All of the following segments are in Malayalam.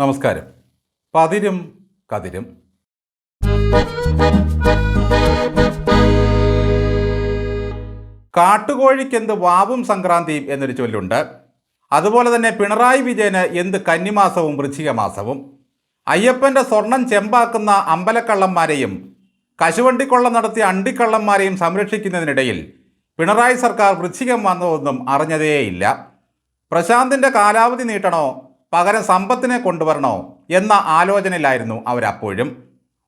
നമസ്കാരം. പതിരും കതിരും. കാട്ടുകോഴിക്കെന്ത് വാവും സംക്രാന്തിയും എന്നൊരു ചൊല്ലുണ്ട്. അതുപോലെ തന്നെ പിണറായി വിജയന് എന്ത് കന്നിമാസവും വൃശ്ചിക മാസവും അയ്യപ്പന്റെ സ്വർണം ചെമ്പാക്കുന്ന അമ്പലക്കള്ളന്മാരെയും കശുവണ്ടിക്കൊള്ള നടത്തിയ അണ്ടിക്കള്ളന്മാരെയും സംരക്ഷിക്കുന്നതിനിടയിൽ പിണറായി സർക്കാർ വൃശ്ചികം വന്നതൊന്നും അറിഞ്ഞതേയില്ല. പ്രശാന്തിന്റെ കാലാവധി നീട്ടണോ? പകരം സമ്പത്തിനെ കൊണ്ടുവരണോ എന്ന ആലോചനയിലായിരുന്നു അവരപ്പോഴും.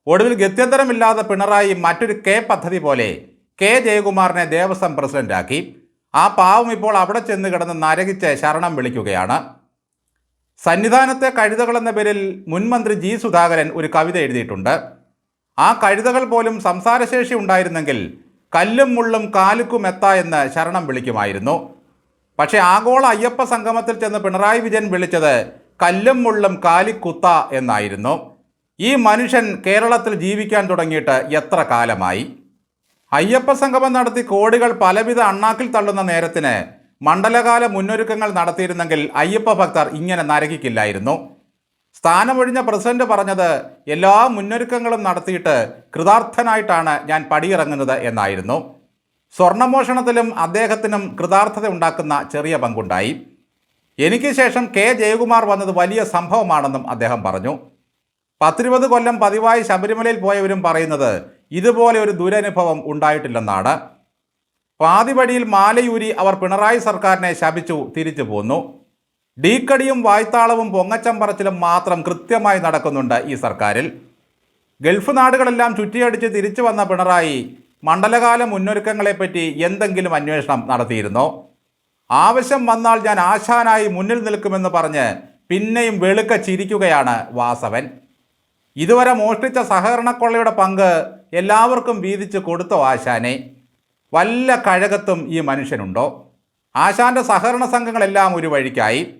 ഒടുവിൽ ഗത്യന്തരമില്ലാതെ പിണറായി മറ്റൊരു കെ പദ്ധതി പോലെ കെ ജയകുമാറിനെ ദേവസ്വം പ്രസിഡന്റാക്കി. ആ പാവം ഇപ്പോൾ അവിടെ ചെന്ന് കിടന്ന് നരകിച്ച് ശരണം വിളിക്കുകയാണ്. സന്നിധാനത്തെ കഴുതകൾ എന്ന പേരിൽ മുൻമന്ത്രി ജി സുധാകരൻ ഒരു കവിത എഴുതിയിട്ടുണ്ട്. ആ കഴുതകൾ പോലും സംസാരശേഷി ഉണ്ടായിരുന്നെങ്കിൽ കല്ലും മുള്ളും കാലുക്കും എത്ത എന്ന് ശരണം വിളിക്കുമായിരുന്നു. പക്ഷേ ആഗോള അയ്യപ്പ സംഗമത്തിൽ ചെന്ന് പിണറായി വിജയൻ വിളിച്ചത് കല്ലും മുള്ളും കാലിക്കുത്ത എന്നായിരുന്നു. ഈ മനുഷ്യൻ കേരളത്തിൽ ജീവിക്കാൻ തുടങ്ങിയിട്ട് എത്ര കാലമായി? അയ്യപ്പ സംഗമം നടത്തി കോടികൾ പലവിധ അണ്ണാക്കിൽ തള്ളുന്ന നേരത്തിന് മണ്ഡലകാല മുന്നൊരുക്കങ്ങൾ നടത്തിയിരുന്നെങ്കിൽ അയ്യപ്പ ഭക്തർ ഇങ്ങനെ നരകിക്കില്ലായിരുന്നു. സ്ഥാനമൊഴിഞ്ഞ പ്രസിഡന്റ് പറഞ്ഞത് എല്ലാ മുന്നൊരുക്കങ്ങളും നടത്തിയിട്ട് കൃതാർത്ഥനായിട്ടാണ് ഞാൻ പടിയിറങ്ങുന്നത് എന്നായിരുന്നു. സ്വർണമോഷണത്തിലും അദ്ദേഹത്തിനും കൃതാർത്ഥത ഉണ്ടാക്കുന്ന ചെറിയ പങ്കുണ്ടായി. എനിക്ക് ശേഷം കെ ജയകുമാർ വന്നത് വലിയ സംഭവമാണെന്നും അദ്ദേഹം പറഞ്ഞു. പത്തിരുപത് കൊല്ലം പതിവായി ശബരിമലയിൽ പോയവരും പറയുന്നത് ഇതുപോലെ ഒരു ദുരനുഭവം ഉണ്ടായിട്ടില്ലെന്നാണ്. പാതിവഴിയിൽ മാലയൂരി അവർ പിണറായി സർക്കാരിനെ ശപിച്ചു തിരിച്ചു പോന്നു. ഡീക്കടിയും വായ്ത്താളവും പൊങ്ങച്ചം പറച്ചിലും മാത്രം കൃത്യമായി നടക്കുന്നുണ്ട് ഈ സർക്കാരിൽ. ഗൾഫ് നാടുകളെല്ലാം ചുറ്റിയടിച്ച് തിരിച്ചു വന്ന പിണറായി മണ്ഡലകാല മുന്നൊരുക്കങ്ങളെപ്പറ്റി എന്തെങ്കിലും അന്വേഷണം നടത്തിയിരുന്നോ? ആവശ്യം വന്നാൽ ഞാൻ ആശാനായി മുന്നിൽ നിൽക്കുമെന്ന് പറഞ്ഞ് പിന്നെയും വെളുക്ക ചിരിക്കുകയാണ് വാസവൻ. ഇതുവരെ മോഷ്ടിച്ച സഹകരണക്കൊള്ളയുടെ പങ്ക് എല്ലാവർക്കും വീതിച്ച് കൊടുത്തോ ആശാനെ? വല്ല കഴകത്തും ഈ മനുഷ്യനുണ്ടോ? ആശാന്റെ സഹകരണ സംഘങ്ങളെല്ലാം ഒരു വഴിക്കായി.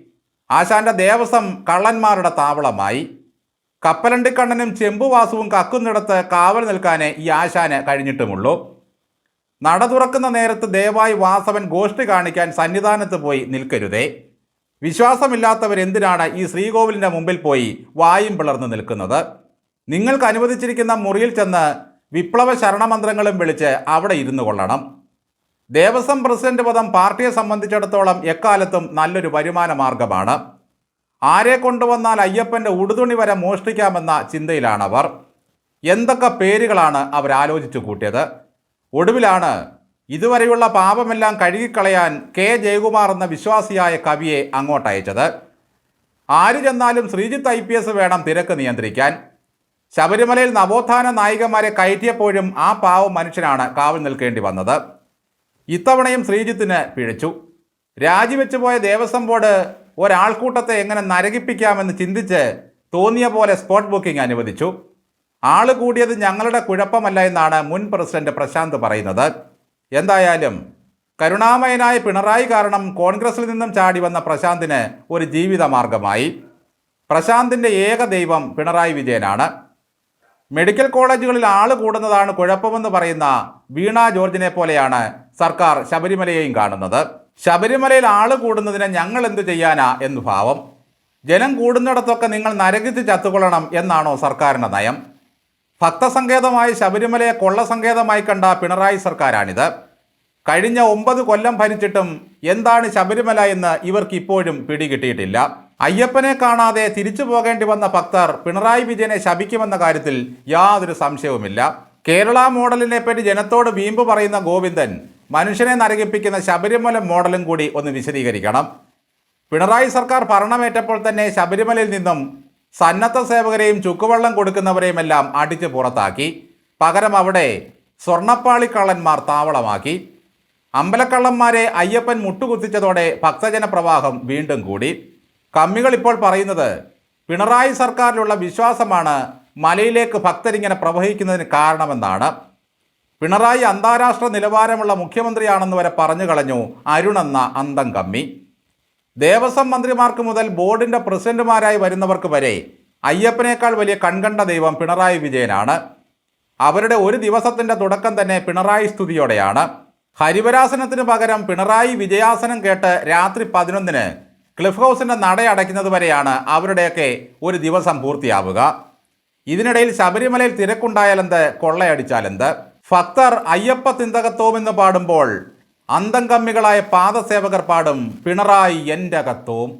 ആശാന്റെ ദേവസ്വം കള്ളന്മാരുടെ താവളമായി. കപ്പലണ്ടിക്കണ്ണനും ചെമ്പുവാസവും കക്കുന്നിടത്ത് കാവൽ നിൽക്കാനേ ഈ ആശാന് കഴിഞ്ഞിട്ടുമുള്ളൂ. നട തുറക്കുന്ന നേരത്ത് ദയവായി വാസവൻ ഗോഷ്ഠി കാണിക്കാൻ സന്നിധാനത്ത് പോയി നിൽക്കരുതേ. വിശ്വാസമില്ലാത്തവരെന്തിനാണ് ഈ ശ്രീകോവിലിന്റെ മുമ്പിൽ പോയി വായും പിളർന്ന് നിൽക്കുന്നത്? നിങ്ങൾക്ക് അനുവദിച്ചിരിക്കുന്ന മുറിയിൽ ചെന്ന് വിപ്ലവ ശരണമന്ത്രങ്ങളും വിളിച്ച് അവിടെ ഇരുന്നു കൊള്ളണം. ദേവസ്വം പ്രസിഡന്റ് പദം പാർട്ടിയെ സംബന്ധിച്ചിടത്തോളം എക്കാലത്തും നല്ലൊരു വരുമാന മാർഗമാണ്. ആരെ കൊണ്ടുവന്നാൽ അയ്യപ്പന്റെ ഉടുതുണി വരെ മോഷ്ടിക്കാമെന്ന ചിന്തയിലാണവർ. എന്തൊക്കെ പേരുകളാണ് അവർ ആലോചിച്ചു കൂട്ടിയത്? ഒടുവിലാണ് ഇതുവരെയുള്ള പാപമെല്ലാം കഴുകിക്കളയാൻ കെ ജയകുമാർ എന്ന വിശ്വാസിയായ കവിയെ അങ്ങോട്ടയച്ചത്. ആര് ചെന്നാലും ശ്രീജിത്ത് ഐ പി എസ് വേണം തിരക്ക് നിയന്ത്രിക്കാൻ. ശബരിമലയിൽ നവോത്ഥാന നായികമാരെ കയറ്റിയപ്പോഴും ആ പാവം മനുഷ്യനാണ് കാവൽ നിൽക്കേണ്ടി വന്നത്. ഇത്തവണയും ശ്രീജിത്തിന് പിഴച്ചു. രാജിവെച്ചു പോയ ദേവസ്വം ബോർഡ് ഒരാൾക്കൂട്ടത്തെ എങ്ങനെ നരകിപ്പിക്കാമെന്ന് ചിന്തിച്ച് തോന്നിയ പോലെ സ്പോട്ട് ബുക്കിംഗ് അനുവദിച്ചു. ആൾ കൂടിയത് ഞങ്ങളുടെ കുഴപ്പമല്ല എന്നാണ് മുൻ പ്രസിഡന്റ് പ്രശാന്ത് പറയുന്നത്. എന്തായാലും കരുണാമയനായ പിണറായി കാരണം കോൺഗ്രസിൽ നിന്നും ചാടി വന്ന പ്രശാന്തിന് ഒരു ജീവിത മാർഗമായി പ്രശാന്തിന്റെ ഏക ദൈവം പിണറായി വിജയനാണ്. മെഡിക്കൽ കോളേജുകളിൽ ആൾ കൂടുന്നതാണ് കുഴപ്പമെന്ന് പറയുന്ന വീണ ജോർജിനെ പോലെയാണ് സർക്കാർ ശബരിമലയെയും കാണുന്നത്. ശബരിമലയിൽ ആൾ കൂടുന്നതിന് ഞങ്ങൾ എന്ത് ചെയ്യാനാ എന്ന് ഭാവം. ജനം കൂടുന്നിടത്തൊക്കെ നിങ്ങൾ നരകിച്ച് ചത്തുകൊള്ളണം എന്നാണോ സർക്കാരിന്റെ നയം. ഭക്തസങ്കേതമായി ശബരിമലയെ കൊള്ള കൊള്ളസങ്കേതമായി കണ്ട പിണറായി സർക്കാരാണിത്. കഴിഞ്ഞ ഒമ്പത് കൊല്ലം ഭരിച്ചിട്ടും എന്താണ് ശബരിമല എന്ന് ഇവർക്ക് ഇപ്പോഴും പിടികിട്ടിയിട്ടില്ല. അയ്യപ്പനെ കാണാതെ തിരിച്ചു പോകേണ്ടി വന്ന ഭക്തർ പിണറായി വിജയനെ ശപിക്കുമെന്ന കാര്യത്തിൽ യാതൊരു സംശയവുമില്ല. കേരള മോഡലിനെ പറ്റി ജനത്തോട് വീമ്പ് പറയുന്ന ഗോവിന്ദൻ മനുഷ്യനെ നരകിപ്പിക്കുന്ന ശബരിമല മോഡലും കൂടി ഒന്ന് വിശദീകരിക്കണം. പിണറായി സർക്കാർ ഭരണമേറ്റപ്പോൾ തന്നെ ശബരിമലയിൽ നിന്നും സന്നദ്ധ സേവകരെയും ചുക്കുവെള്ളം കൊടുക്കുന്നവരെയും എല്ലാം അടിച്ച് പുറത്താക്കി. പകരം അവിടെ സ്വർണപ്പാളിക്കള്ളന്മാർ താവളമാക്കി. അമ്പലക്കള്ളന്മാരെ അയ്യപ്പൻ മുട്ടുകുത്തിച്ചതോടെ ഭക്തജന പ്രവാഹം വീണ്ടും കൂടി. കമ്മികൾ ഇപ്പോൾ പറയുന്നത് പിണറായി സർക്കാരിലുള്ള വിശ്വാസമാണ് മലയിലേക്ക് ഭക്തരിങ്ങനെ പ്രവഹിക്കുന്നതിന് കാരണമെന്നാണ്. പിണറായി അന്താരാഷ്ട്ര നിലവാരമുള്ള മുഖ്യമന്ത്രിയാണെന്ന് വരെ പറഞ്ഞു കളഞ്ഞു അരുണെന്ന അന്തം കമ്മി. ദേവസ്വം മന്ത്രിമാർക്ക് മുതൽ ബോർഡിന്റെ പ്രസിഡന്റുമാരായി വരുന്നവർക്ക് വരെ അയ്യപ്പനേക്കാൾ വലിയ കൺകണ്ട ദൈവം പിണറായി വിജയനാണ്. അവരുടെ ഒരു ദിവസത്തിന്റെ തുടക്കം തന്നെ പിണറായി സ്തുതിയോടെയാണ്. ഹരിവരാസനത്തിന് പകരം പിണറായി വിജയാസനം കേട്ട് രാത്രി പതിനൊന്നിന് ക്ലിഫ് ഹൗസിന്റെ നട അടയ്ക്കുന്നത് വരെയാണ് അവരുടെയൊക്കെ ഒരു ദിവസം പൂർത്തിയാവുക. ഇതിനിടയിൽ ശബരിമലയിൽ തിരക്കുണ്ടായാലെന്ത് കൊള്ളയടിച്ചാലെന്ത്? ഭക്തർ അയ്യപ്പ തിന്തകത്വം എന്ന് പാടുമ്പോൾ അന്തംകമ്മികളായ പാദസേവകർ പാടും പിണറായി എന്റെ കത്തോം.